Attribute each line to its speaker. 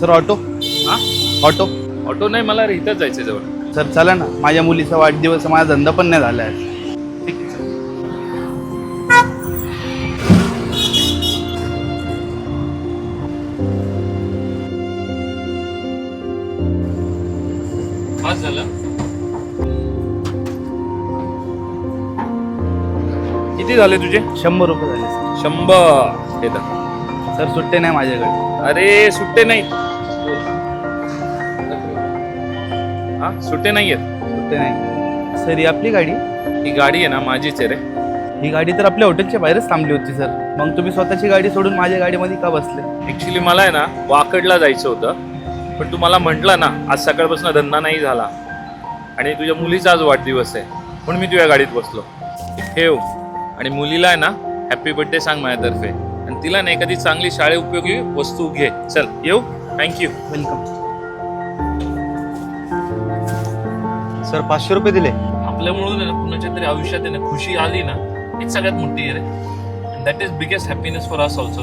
Speaker 1: Sir auto?
Speaker 2: हा?
Speaker 1: Auto?
Speaker 2: Auto नाही मला इथंच जायचं जवळ.
Speaker 1: सर चला ना. माझ्या मुलीचा वाढदिवस आहे, माझा धंदा पण नाही झाला आहे.
Speaker 2: झालं. किती झाले तुझे?
Speaker 1: शंभर रुपये झाले सर.
Speaker 2: शंभर. हे धर.
Speaker 1: सर सुट्टे नाही माझ्याकडे.
Speaker 2: अरे सुट्टे नाही. हा सुट्टे नाही आहेत
Speaker 1: सुट्टे नाही. सर ही आपली गाडी?
Speaker 2: ही गाडी आहे ना माझीच आहे रे.
Speaker 1: ही गाडी तर आपल्या हॉटेलच्या बाहेरच थांबली होती सर. मग तुम्ही स्वतःची गाडी सोडून माझ्या गाडीमध्ये का बसले?
Speaker 2: ऍक्च्युली मला आहे ना वाकडला जायचं होतं. पण तू मला म्हटलं ना आज सकाळपासून धंदा नाही झाला. आणि तुझ्या मुलीचा आज वाढदिवस आहे. म्हणून मी तुझ्या गाडीत बसलो. ठेव आणि मुलीला आहे ना हॅपी बर्थडे सांग माझ्यातर्फे. आणि तिला ना एखादी चांगली शाळे उपयोगी वस्तू घे. चल येऊ? थँक्यू
Speaker 1: वेलकम
Speaker 3: सर पाचशे रुपये दिले.
Speaker 2: आपल्यामुळे ना कुणाच्या तरी आयुष्यात आहे ना खुशी आली ना हीच सगळ्यात मोठी आहे रे. That is biggest happiness for us also